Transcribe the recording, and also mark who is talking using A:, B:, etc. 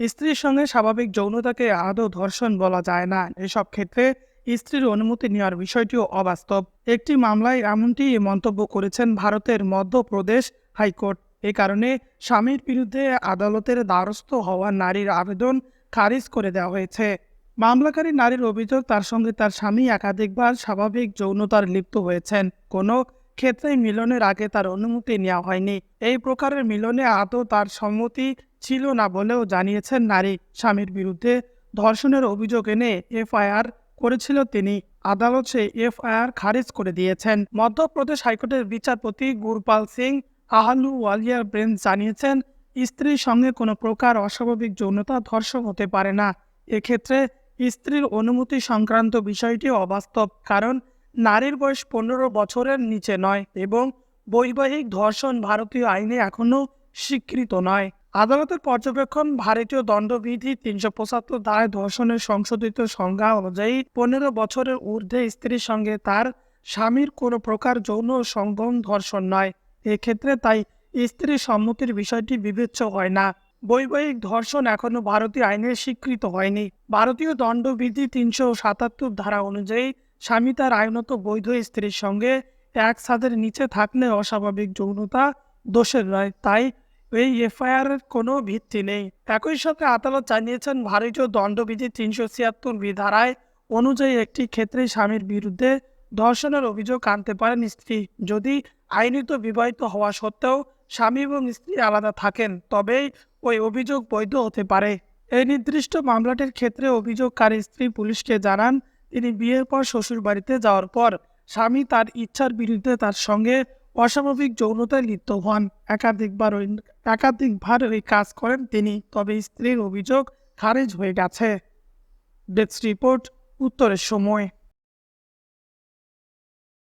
A: স্ত্রীর সঙ্গে স্বাভাবিক যৌনতাকে আদৌ ধর্ষণ বলা যায় না। এসব ক্ষেত্রে স্ত্রীর অনুমতি নেওয়ার বিষয়টিও অবাস্তব। একটি মামলায় এমনটি মন্তব্য করেছেন ভারতের মধ্যপ্রদেশ হাইকোর্ট। এ কারণে স্বামীর বিরুদ্ধে আদালতের দ্বারস্থ হওয়া নারীর আবেদন খারিজ করে দেওয়া হয়েছে। মামলাকারী নারীর অভিযোগ, তার সঙ্গে তার স্বামী একাধিকবার স্বাভাবিক যৌনতার লিপ্ত হয়েছেন। কোনো ক্ষেত্রেই মিলনের আগে তার অনুমতি নেওয়া হয়নি। এই প্রকারের মিলনে আদৌ তার সম্মতি ছিল না বলেও জানিয়েছেন নারী স্বামীর বিরুদ্ধে ধর্ষণের অভিযোগ এনে এফআইআর করেছিল তিনি। আদালত সেই এফআইআর খারিজ করে দিয়েছেন। মধ্যপ্রদেশ হাইকোর্টের বিচারপতি গুরপাল সিং আহালু ওয়ালিয়ার ব্রেঞ্চ জানিয়েছেন, স্ত্রীর সঙ্গে কোনো প্রকার অস্বাভাবিক যৌনতা ধর্ষণ হতে পারে না। এক্ষেত্রে স্ত্রীর অনুমতি সংক্রান্ত বিষয়টি অবাস্তব, কারণ নারীর বয়স পনেরো বছরের নিচে নয় এবং বৈবাহিক ধর্ষণ ভারতীয় আইনে এখনও স্বীকৃত নয়। আদালতের পর্যবেক্ষণ, ভারতীয় দণ্ডবিধি তিনশো পঁচাত্তর ধারায় ধর্ষণের সংশোধিত সংজ্ঞা অনুযায়ী পনেরো বছরের ঊর্ধ্বে স্ত্রীর সঙ্গে তার স্বামীর কোনো প্রকার যৌন সঙ্গম ধর্ষণ নয়। এক্ষেত্রে তাই স্ত্রীর সম্মতির বিষয়টি বিবেচ্য হয় না। বৈবাহিক ধর্ষণ এখনও ভারতীয় আইনে স্বীকৃত হয়নি। ভারতীয় দণ্ডবিধি তিনশো সাতাত্তর ধারা অনুযায়ী স্বামী তার আইনত বৈধ স্ত্রীর সঙ্গে এক ছাদের নিচে থাকলে অস্বাভাবিক যৌনতা দোষের নয়। তাই এই এফআইআর এর কোনো ভিত্তি নেই। একই সাথে আদালত জানিয়েছেন, ভারতীয় দণ্ডবিধি তিনশো ছিয়াত্তর বিধারায় অনুযায়ী একটি ক্ষেত্রে স্বামীর বিরুদ্ধে ধর্ষণের অভিযোগ আনতে পারেন স্ত্রী। যদি আইনিত বিবাহিত হওয়া সত্ত্বেও স্বামী এবং স্ত্রী আলাদা থাকেন, তবেই ওই অভিযোগ বৈধ হতে পারে। এই নির্দিষ্ট মামলাটির ক্ষেত্রে অভিযোগকারী স্ত্রী পুলিশকে জানান, তিনি বিয়ের পর শ্বশুর বাড়িতে যাওয়ার পর স্বামী তার ইচ্ছার বিরুদ্ধে তার সঙ্গে অস্বাভাবিক যৌনতায় লিপ্ত হন। একাধিকবার ওই একাধিকবার ওই কাজ করেন তিনি, তবে স্ত্রীর অভিযোগ খারিজ হয়ে গেছে। ডেস্ক রিপোর্ট, উত্তরের সময়।